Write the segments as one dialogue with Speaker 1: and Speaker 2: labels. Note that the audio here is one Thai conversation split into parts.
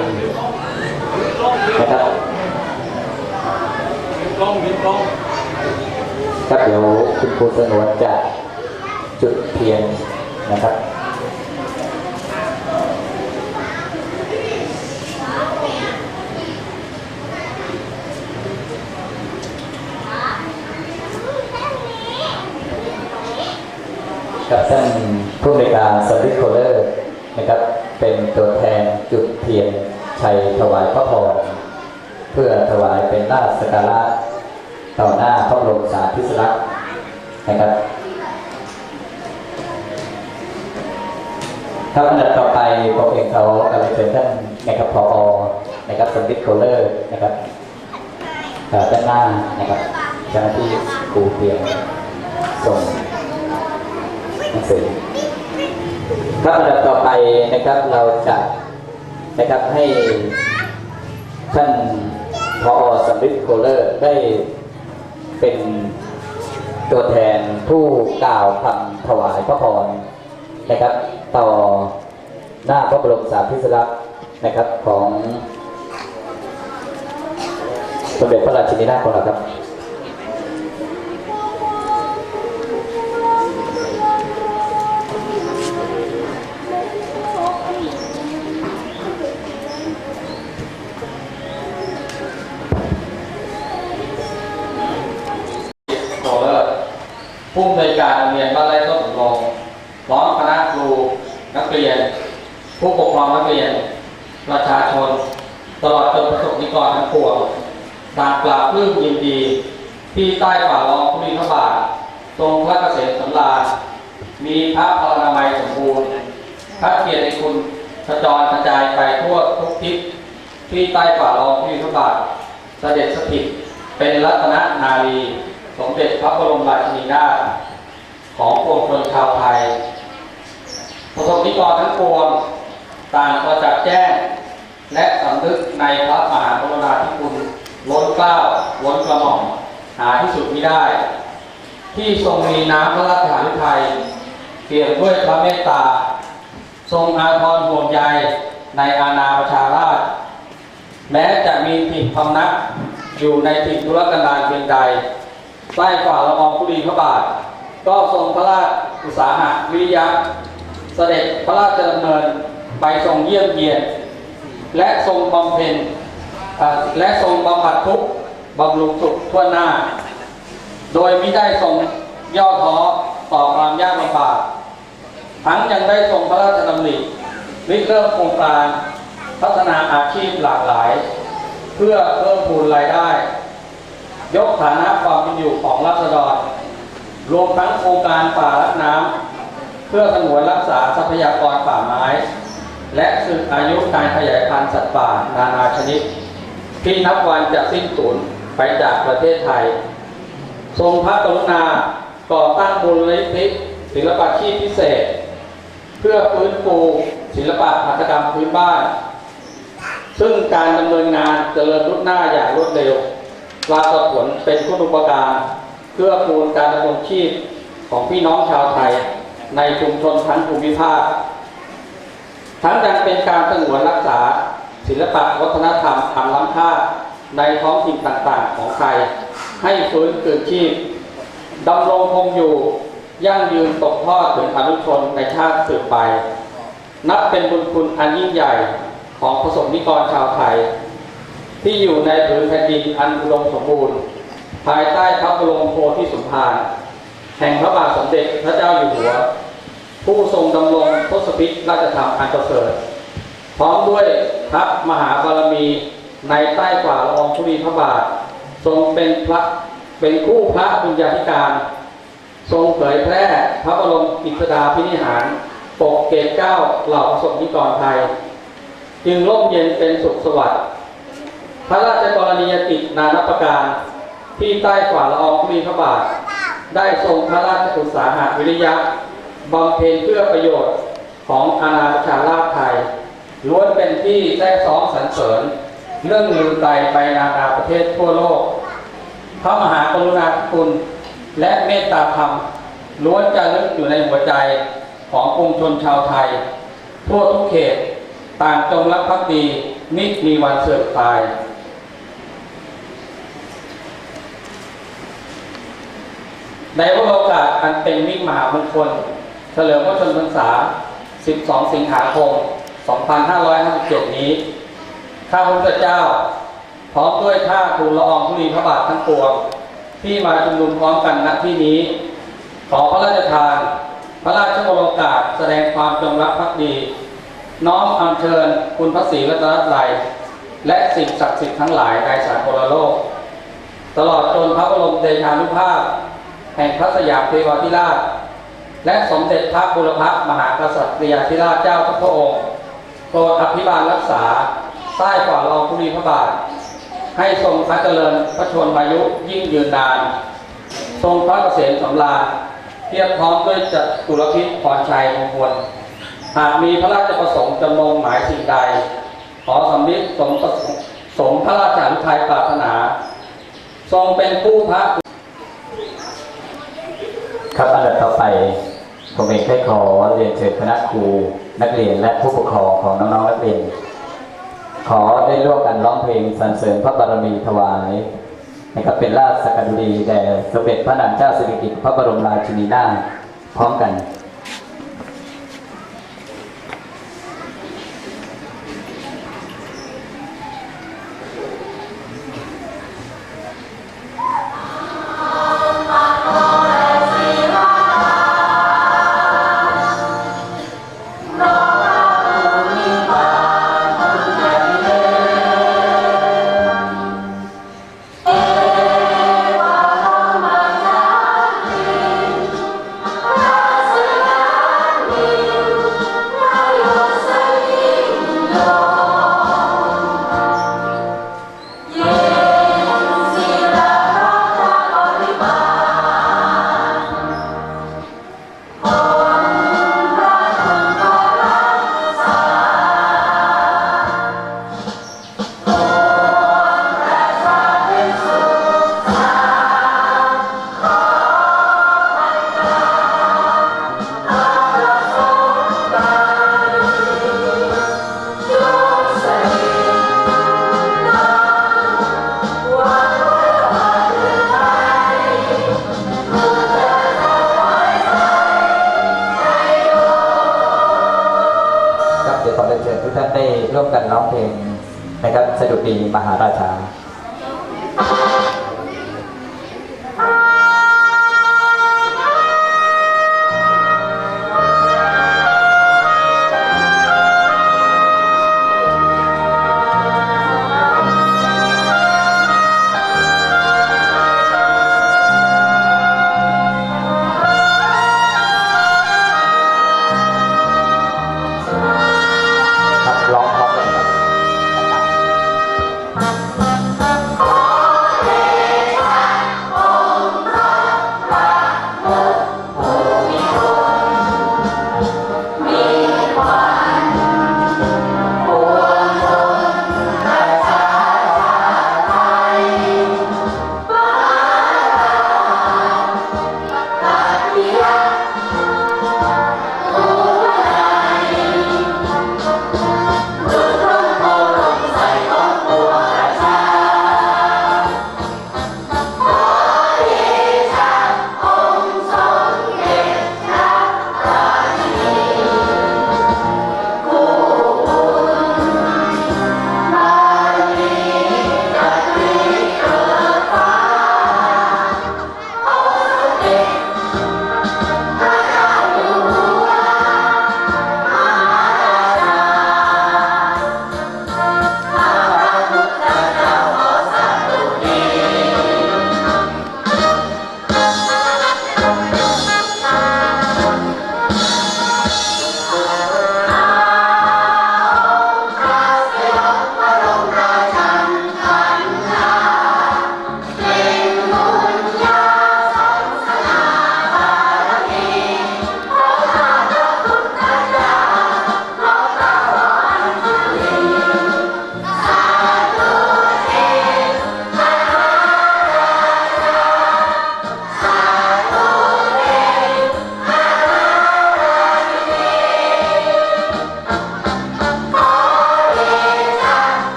Speaker 1: นนะครับครับเดี๋ยวคุณครูสนวนจะจุดเทียนนะครับกับท่านผู้ในการสวิตโคเลอร์นะครับ เป็นตัวแทนจุดเทียนชัยถวายพระพรเพื่อถวายเป็นราชสการะต่อหน้าพระบรมสารีริสลักษณ์นะครับครับอันดับต่อไปผมเองเขากำลังเชิญท่านนะครับพอนะครับสวิตโคเลอร์นะครับด้านหน้านะครับเจ้าหน้าที่ครูเพียงส่งหนังสือ ครับอันดับต่อไปนะครับเราจะนะครับให้ท่านพอสำริดโคเลอร์ได้เป็นตัวแทนผู้กล่าวคำถวายพระพรนะครับ ต่อหน้าพระบรมสารีริสลักษณ์นะครับของสมเด็จพระราชินีนาถของเราครับ
Speaker 2: ผู้อำนวยการโรงเรียนบ้านไร่ต้นสำโรงพร้อมคณะครูนักเรียน ผู้ปกครองนักเรียน ประชาชน ตลอดจนประสบนิกรทั้งปวงต่างปราบปลื้มยินดี ที่ใต้ฝ่าละอองธุลีพระบาททรงพระเกษมสำราญมีพระพลานามัยสมบูรณ์ พระเกียรติคุณกระจรกระจายไปทั่วทุกทิศที่ใต้ฝ่าละอองธุลีพระบาทเสด็จสถิตเป็นรัตนนารี สมเด็จพระบรมราชินีนาถของปวงชนชาวไทยประสบนิกรทั้งปวงต่างประจักษ์แจ้ง และสำนึกในพระมหากรุณาธิคุณล้นเกล้าล้นกระหม่อมหาที่สุดมิได้ ที่ทรงมีน้ำพระราชหฤทัยเปี่ยมด้วยพระเมตตา ทรงอาทรห่วงใยในอาณาประชาราช แม้จะมีถิ่นพำนักอยู่ในถิ่นธุรกันดารเพียงใด ใต้ฝ่าละอองธุลีพระบาท ก็ทรงพระราชอุตสาหะวิริยะ เสด็จพระราชดำเนินไปทรงเยี่ยมเยียน และทรงบำเพ็ญและทรงบำบัดทุกข์บำรุงสุขทั่วหน้า โดยมิได้ทรงย่อท้อต่อความยากลำบาก ทั้งยังได้ทรงพระราชดำริริเริ่มโครงการพัฒนาอาชีพหลากหลาย เพื่อเพิ่มพูนรายได้ ยกฐานะความเป็นอยู่ของรัษฎร รวมทั้งโครงการป่ารักน้ำเพื่อสงวนรักษาทรัพยากรป่าไม้ และสืบอายุการขยายพันธุ์สัตว์ป่านานาชนิด ที่นับวันจะสิ้นสูญไปจากประเทศไทย ทรงพระกรุณาก่อตั้งมูลนิธิศิลปาชีพพิเศษ เพื่อฟื้นฟูศิลปะหัตถกรรมพื้นบ้าน ซึ่งการดำเนินงานเจริญรุ่งหน้าอย่างรวดเร็ว รากฏผลเป็นคุณอุปการเพื่อปูนการดำรงชีพของพี่น้องชาวไทย ในชุมชนทั้งภูมิภาค ทั้งยังเป็นการสงวนรักษา ศิลปะวัฒนธรรมอันล้ำค่าในท้องถิ่นต่างๆของไทย ให้ฟื้นคืนชีพดำรงคงอยู่ยั่งยืนตกทอดถึงอนุชนในชาติสืบไป นับเป็นบุญคุณอันยิ่งใหญ่ของประสบนิกรชาวไทย ที่อยู่ในผืนแผ่นดินอันอุดมสมบูรณ์ ภายใต้พระบรมโพธิสมภารแห่งพระบาทสมเด็จพระเจ้าอยู่หัว ผู้ทรงดำรงทศพิธราชธรรมอันประเสริฐพร้อมด้วยพระมหาบารมีในใต้ฝ่าละอองธุลีพระบาท ทรงเป็นพระเป็นคู่พระบุญญาธิการ ทรงเผยแพร่พระบรมกิจดาพินิหารปกเกตเก้าเหล่าประสบนิกรไทย จึงร่มเย็นเป็นสุขสวัสดิ์ พระราชกรณียกิจนานับประการที่ใต้ฝ่าละอองธุลีพระบาท ได้ทรงพระราชอุตสาหะวิริยะบำเพ็ญเพื่อประโยชน์ของอาณาประชาราชไทยล้วนเป็นที่แท้ซ้องสรรเสริญเรื่องลือไกลไปนานาประเทศทั่วโลก พระมหากรุณาธิคุณและเมตตาธรรมล้วนจะลึกอยู่ในหัวใจของปวงชนชาวไทย ทั่วทุกเขตต่างจงรักภักดีมิจมีวันเสื่อมตาย ในวโอกาสอันเป็นมิตรมหามงคลเฉลิมพระชนมพรรษา 12 สิงหาคม 2557 นี้ ข้าพระเจ้า พร้อมด้วยข้าทูลละอองธุลีพระบาททั้งปวง ที่มาชุมนุมพร้อมกันณที่นี้ ขอพระราชทาน พระราชโอกาสแสดงความจงรักภักดี น้อมอัญเชิญคุณพระศรีรัตนตรัยและสิ่งศักดิ์สิทธิ์ทั้งหลายในสากลโลก ตลอดจนพระบรมเดชานุภาพ แห่งพระสยามเทวาธิราช และสมเด็จพระบุรพมหากษัตริยาธิราชเจ้าทุกพระองค์โปรดอภิบาลรักษาใต้ฝ่าละอองธุลีพระบาท ให้ทรงพระเจริญพระชนมายุยิ่งยืนนาน ทรงพระเกษมสำราญเทียบพร้อมด้วยจัตุรพิษพรชัยมงคลหากมีพระราชประสงค์จำนงหมายสิ่งใด ขอสำนึกสมประสงค์สมพระราชานุทัยปรารถนา ทรงเป็นผู้พระ
Speaker 3: ครับอันดับต่อไปผมเองได้ขอเรียนเชิญคณะครูนักเรียนและผู้ปกครองของน้องๆนักเรียน ขอได้ร่วมกันร้องเพลงสรรเสริญพระบารมีถวายนะครับเป็นราชสักการีแด่สมเด็จพระนางเจ้าสิริกิติ์พระบรมราชินีนาถพร้อมกัน ดุ
Speaker 4: ปีมหาราชา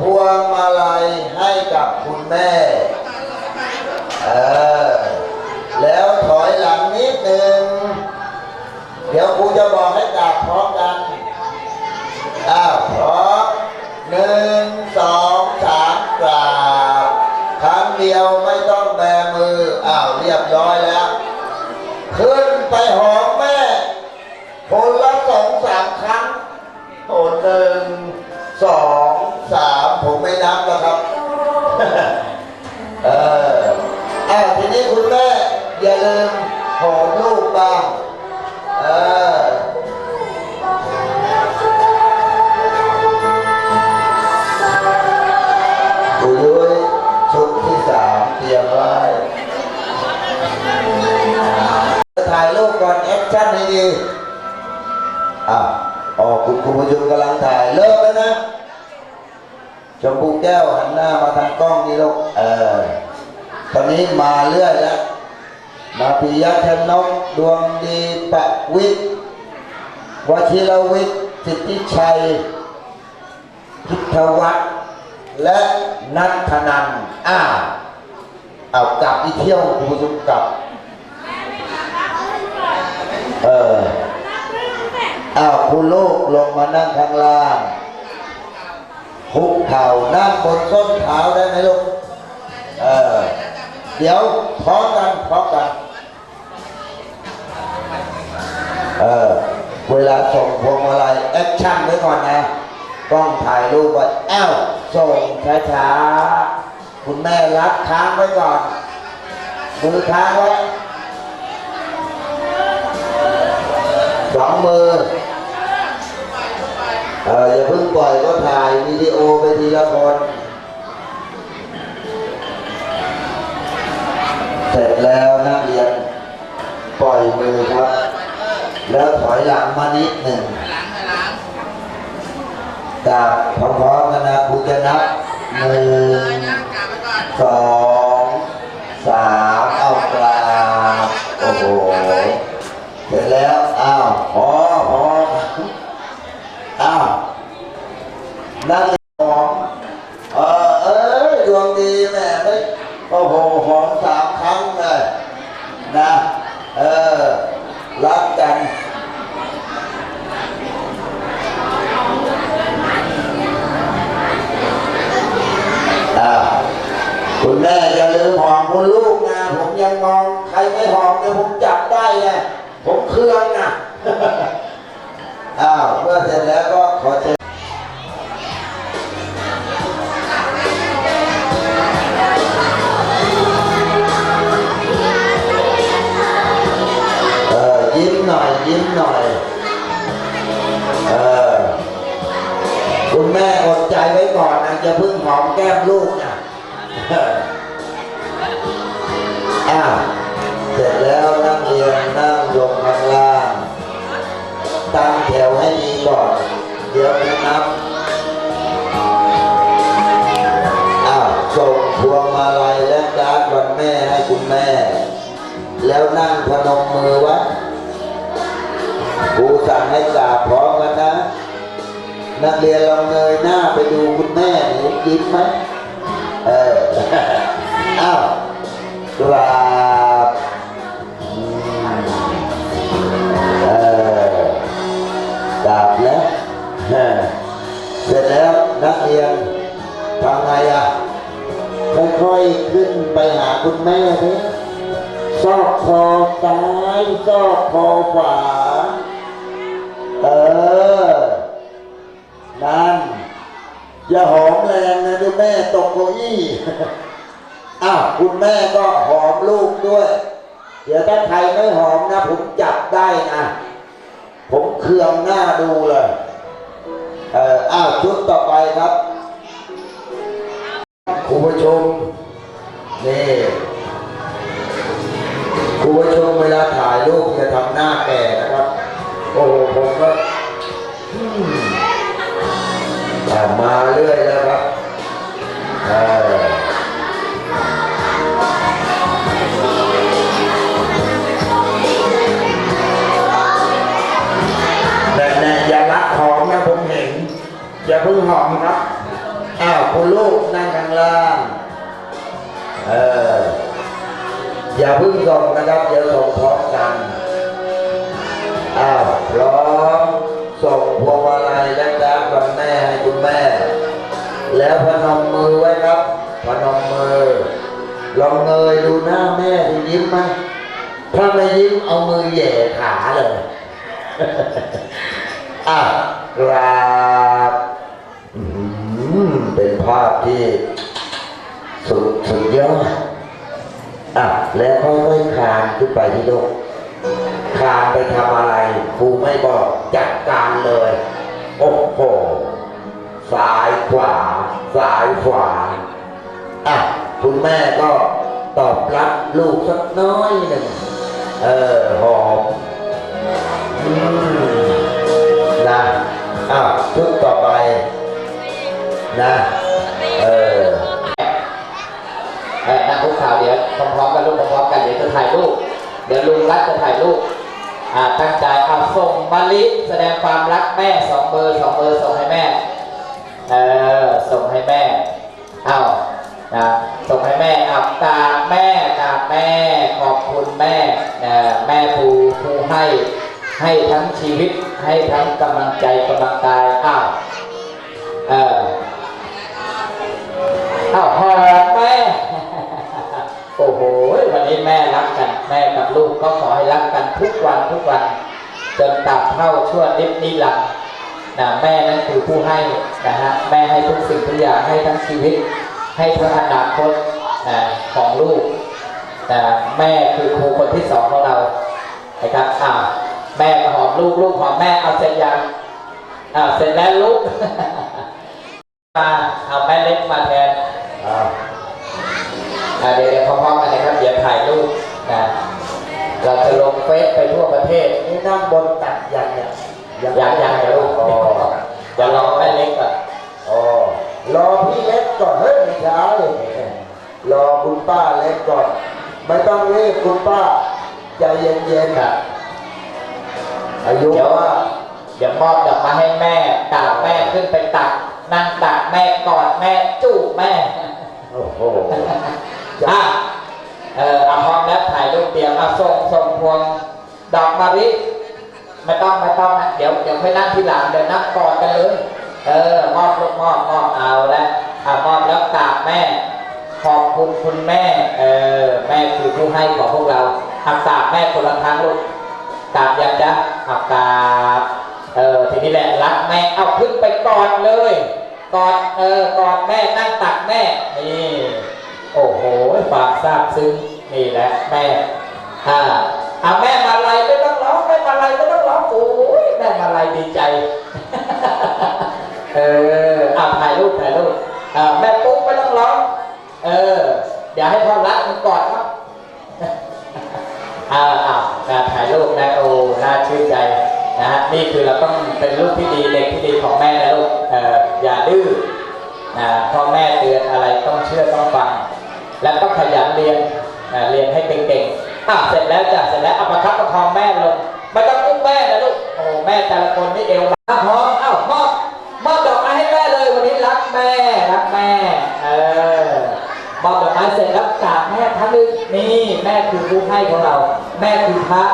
Speaker 4: พวงมาลัยให้กับคุณแม่ เออ แล้วถอยหลังนิดนึง เดี๋ยวครูจะบอก ถ่ายเลิกแล้วนะชมพูแก้วหันหน้ามาทางกล้องนี่ลูกเออตอนนี้มาเรื่อยแล้วมาพิยะธนกดวงดีปะวิทย์วชิรวิทย์สิทธิชัยพิทวัฒน์และนัทนันอ้าเอากลับอีเที่ยวคุณผู้ชมกลับเออ อ้าวคุณลูกลงมานั่งข้างล่างหุกเข่านั่งบนต้นเท้าได้ไหมลูก เออ เดี๋ยวพร้อมกันพร้อมกัน เออ เวลาส่งพวงมาลัยแอคชั่นไว้ก่อนนะกล้องถ่ายรูปไว้แอลส่งช้าๆ คุณแม่รับค้างไว้ก่อนมือค้างไว้ สองมือเอออย่าเพิ่งปล่อยก็ถ่ายวิดีโอไปทีละคนเสร็จแล้วนักเรียนปล่อยมือครับ แล้วถอยหลังมานิดหนึ่งจากพร้อมๆกันนะคุณจะนับหนึ่ง คุณผู้ชมเวลาถ่ายรูปอย่าทำหน้าแก่นะครับ โอ้โหผมก็อืมอะมาเรื่อยแล้วครับเออแต่แน่อย่ารักหอมนะผมเห็น อย่าเพิ่งหอมครับ อ้าวคุณลูกนั่งข้างล่าง อย่าเพิ่งส่งนะครับ เดี๋ยวส่งพร้อมกันอ้าวพร้อมส่งพวงมาลัยและดาบวันแม่ให้คุณแม่ แล้วพนมมือไว้ครับ พนมมือ ลองเงยดูหน้าแม่ที่ยิ้มไหมถ้าไม่ยิ้มเอามือแย่ขาเลยอะกราบเป็นภาพที่สุดสุดยอด อะแล้วค่อยๆคลานขึ้นไปที่โลกคลานไปทำอะไรครูไม่บอกจัดการเลยโอ้โหซ้ายขวาซ้ายขวาอะคุณแม่ก็ตอบรับลูกสักน้อยหนึ่งเออหอมอืมนะอะชุดต่อไปนะเออ
Speaker 3: นั่งคุกเข่าเดี๋ยวพร้อมๆกันลูกพร้อมๆกันเดี๋ยวจะถ่ายรูปเดี๋ยวลุงรักจะถ่ายรูปอ่าตั้งใจเอาส่งมาลิแสดงความรักแม่สองเบอร์สองเบอร์ส่งให้แม่เออส่งให้แม่เอานะส่งให้แม่อากราแม่กราแม่ขอบคุณแม่นะแม่ผู้ผู้ให้ให้ทั้งชีวิตให้ทั้งกำลังใจกำลังกายอ้าวเอออ้าวหอมแม่ โอ้โหวันนี้แม่รักกันแม่กับลูกก็ขอให้รักกันทุกวันทุกวันจนตราบเท่าชั่วนิดนิรันดร์นะแม่นั้นคือผู้ให้นะฮะแม่ให้ทุกสิ่งทุกอย่างให้ทั้งชีวิต ให้ทั้งอนาคตนะของลูกนะแม่คือครูคนที่สองของเรานะครับอ้าวแม่หอมลูกลูกหอมแม่เอาเสร็จยังอ้าวเสร็จแล้วลูกมาเอาแม่เล็กมาแทน
Speaker 4: อะ
Speaker 3: อ่า เดี๋ยวเดี๋ยวพร้อมๆกันนะครับเดี๋ยวถ่ายรูปนะเราจะลงเฟซไปทั่วประเทศ
Speaker 4: นี่นั่งบนตักยันเนี่ย
Speaker 3: ยังยังเดี๋ยวลูก
Speaker 4: อ๋อ
Speaker 3: เดี๋ยวรอแม่เล็กก่อน
Speaker 4: อ๋อรอพี่เล็กก่อนเฮ้ยไม่ใช่รอคุณป้าเล็กก่อนไม่ต้องรีบคุณป้าใจเย็น
Speaker 3: ครับ
Speaker 4: อายุ
Speaker 3: เดี๋ยว
Speaker 4: ว่า
Speaker 3: เดี๋ยวมอบดอกม้ให้แม่กราบแม่ขึ้นไปตักนั่งตักแม่กอดแม่จูบแม่
Speaker 4: โอ้โห
Speaker 3: อะเออเอาพร้อมแล้วถ่ายรูปเตรียมเอาส่งส่งพวงดอกมะลิไม่ต้องไม่ต้องนะเดี๋ยวเดี๋ยวค่อยนั่งที่หลังเดี๋ยวนั่งกอดกันเลยเออมอบลูกมอบมอบเอาแล้วอะมอบแล้วกราบแม่ ขอบคุณคุณแม่เออแม่คือผู้ให้ของพวกเราอากราบแม่คนละครั้งลูกกราบยังจ๊ะเอากราบเออทีนี้แหละรักแม่เอาขึ้นไปกอดเลยกอดเออกอดแม่นั่งตักแม่นี่ โอ้โหความซาบซึ้งนี่แหละแม่อ่าอาแม่มาลัยไม่ต้องร้องแม่มาลัยไม่ต้องร้องโอ้ยแม่มาลัยดีใจ เอออ่าถ่ายรูปถ่ายรูปอ่าแม่ปุ๊กไม่ต้องร้อง เออเดี๋ยวให้พ่อรักมันกอดครับอ่าอ่าการถ่ายรูปนะโอ้น่าชื่นใจนะฮะนี่คือเราต้องเป็นลูกที่ดีเด็กที่ดีของแม่นะลูกเอออย่าดื้อนะพ่อแม่เตือนอะไรต้องเชื่อต้องฟัง และต้องขยันเรียนเรียนให้เก่งๆอะเสร็จแล้วจ้ะเสร็จแล้วเอาประคับประคองแม่ลงไม่ต้องอุ้มแม่นะลูกโอ้แม่แต่ละคนนี่เอวพร้อมเอ้ามอบมอบดอกไม้ให้แม่เลยวันนี้รักแม่รักแม่เออมอบดอกไม้เสร็จแล้วกราบแม่ทั้งนึงนี่แม่คือผู้ให้ของเรา แม่คือพระ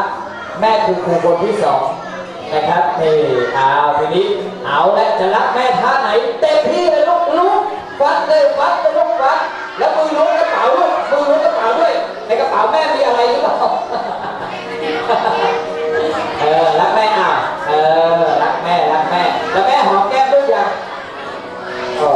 Speaker 3: แม่คือครูคนที่สองนะครับนี่เอาทีนี้เอาและจะรักแม่ท่าไหนเต็มที่เลยลูกลูกฟัดเลยฟัดเลยลูกฟัดแล้วมือล้วงก ในกระเป๋าแม่มีอะไรหรือเปล่าเออรักแม่อะเออรักแม่รักแม่แล้วแม่หอมแก้มลูกยังโอ้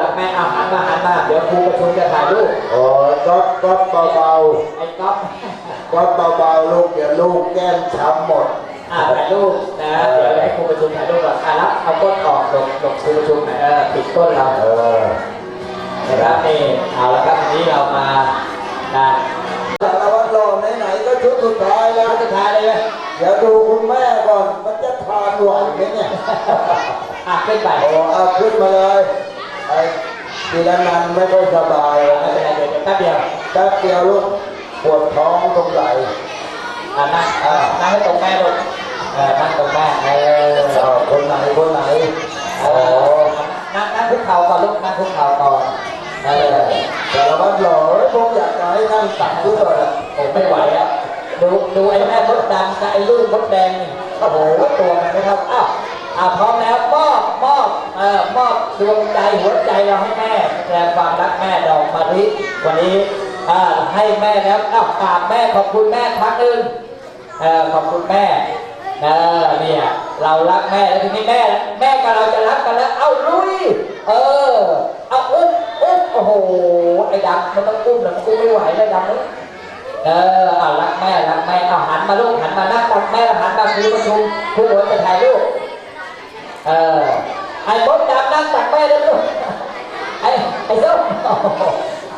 Speaker 3: รักแม่อะหันมาหันมาเดี๋ยวครูประชุมจะถ่ายรูป
Speaker 4: โอ้ยก็ก็เบา
Speaker 3: ไอ้ก๊อฟ
Speaker 4: ๆก็เบาๆลูกเดี๋ยวลูกแก้มช้ำหมด
Speaker 3: อ่าถ่ายรูปนะเดี๋ยวให้ครูประชุมถ่ายรูปก่อนอะรับเอาก้นออกหลบหลบครูประชุมหน่อยเออปิดก้นเรา
Speaker 4: เออ
Speaker 3: นะครับนี่เอาละครับวันนี้เรามานะ
Speaker 4: สารวัตรหล่อไหนๆก็ ชุดสุดท้ายแล้ว
Speaker 3: สุดท้ายเลยไหม
Speaker 4: เดี๋ยวดูคุณแม่ก่อน มันจะทานไหวไหมเนี่ย
Speaker 3: อะขึ้นไป
Speaker 4: โอ้เอาขึ้นมาเลยไอ้ทีละนันไม่ค่อยสบาย
Speaker 3: ไม่เป็นไรเดี๋ยวเดี๋ยวแป๊บเดียว
Speaker 4: แป๊บเดียวลูกปวดท้องตรงไหล่
Speaker 3: อะนั่งอะนั่งให้ตรงแม่ลูกเออนั่งตรงแม่เออ
Speaker 4: เอาคนไหนคนไหน
Speaker 3: โอ้
Speaker 4: โอ้
Speaker 3: นั่งนั่งคุกเข่าก่อนลูกนั่งคุกเข่าก่อนเออ
Speaker 4: สารวัตรหล่อเฮ้ยผมอยากจะให้นั่งตักด้วยอะ
Speaker 3: ผมไม่ไหวแล้ว ดูดูไอ้แม่มดดำกับไอ้ลูกมดแดงนี่โอ้โหตัวมันนะครับอ้าวอ่าพร้อมแล้วมอบมอบเอ่อมอบดวงใจหัวใจเราให้แม่แสดงความรักแม่ดอกมะลิวันนี้อ่าให้แม่แล้วอ้าวกราบแม่ขอบคุณแม่ครั้งหนึ่งเออขอบคุณแม่เออเนี่ยเรารักแม่แล้วทีนี้แม่แม่กับเราจะรักกันแล้ว เอ้าลุยเออเอาอุ้มอุ้มโอ้โหไอ้ดำมันต้องอุ้มหรอกมันอุ้มไม่ไหวแล้วดำ เลยเออเอารักแม่รักแม่เอาหันมาลูกหันมาหน้าตักแม่หันมาคุยประชุมคุยหัวจะถ่ายรูปเออไอ้มดดำนั่งตักแม่ด้วยลูกไอ้ไอ้ส้ม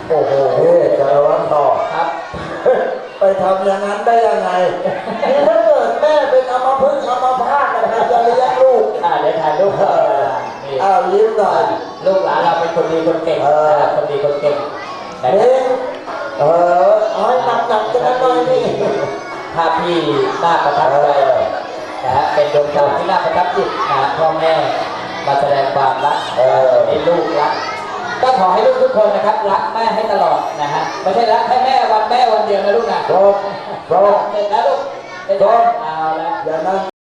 Speaker 3: โอ้โห
Speaker 4: เฮ้ยสารวัตรหล่อ
Speaker 3: ครับ
Speaker 4: ไปทำอย่างนั้นได้ยังไงนี่ถ้าเกิดแม่เป็นอัมพฤกษ์อัมพาตนะใครจะเลี้ยงลูก
Speaker 3: อ่าเดี๋ยวถ่ายรูปเออนี่
Speaker 4: อ้าวยิ้มหน่อย
Speaker 3: ลูกหลานเราเป็นคนดีคนเก่ง
Speaker 4: เออ
Speaker 3: นะครับคนดีคนเก่งแต่
Speaker 4: เอง เออเอาให้หนักๆกันหน่อยนี่
Speaker 3: ถ้าพี่น่าประทับใจนะฮะเป็นดวงดาวที่น่าประทับจิตนะพ่อแม่มาแสดงความรัก
Speaker 4: เออ
Speaker 3: ให้ลูกรักก็ขอให้ลูกทุกคนนะครับรักแม่ให้ตลอดนะฮะไม่ใช่รักแค่แม่วันแม่วันเดียวนะลูกนะ
Speaker 4: ครบครบ
Speaker 3: เสร็จแล้วลูกเสร็จแล้วเอาละ
Speaker 4: อย่านั่ง